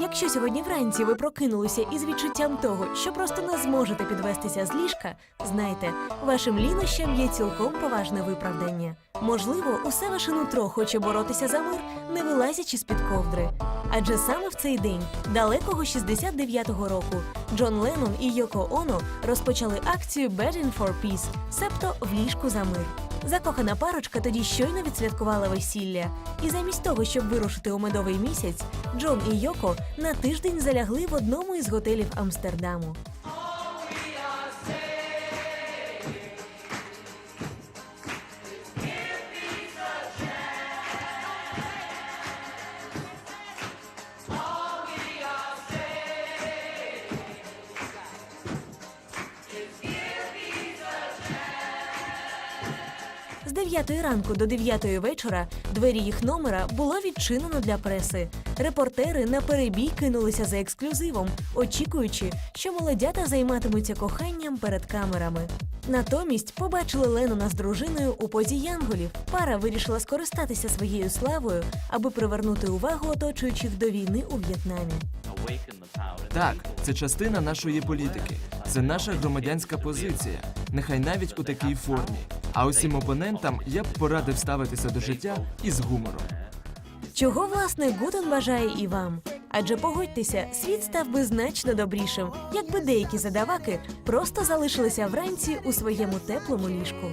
Якщо сьогодні вранці ви прокинулися із відчуттям того, що просто не зможете підвестися з ліжка, знайте, вашим лінощам є цілком поважне виправдання. Можливо, усе ваше нутро хоче боротися за мир, не вилазячи з під ковдри. Адже саме в цей день, далекого 69-го року, Джон Леннон і Йоко Оно розпочали акцію «Begging for Peace», себто в ліжку за мир. Закохана парочка тоді щойно відсвяткувала весілля, і замість того, щоб вирушити у медовий місяць, Джон і Йоко на тиждень залягли в одному із готелів Амстердаму. З 9 ранку до 9 вечора двері їх номера було відчинено для преси. Репортери на перебій кинулися за ексклюзивом, очікуючи, що молодята займатимуться коханням перед камерами. Натомість побачили Леннона з дружиною у позі янголів. Пара вирішила скористатися своєю славою, аби привернути увагу оточуючих до війни у В'єтнамі. Так, це частина нашої політики. Це наша громадянська позиція, нехай навіть у такій формі. А усім опонентам я б порадив ставитися до життя із гумором. Чого власне Гутен бажає і вам? Адже погодьтеся, світ став би значно добрішим, якби деякі задаваки просто залишилися вранці у своєму теплому ліжку.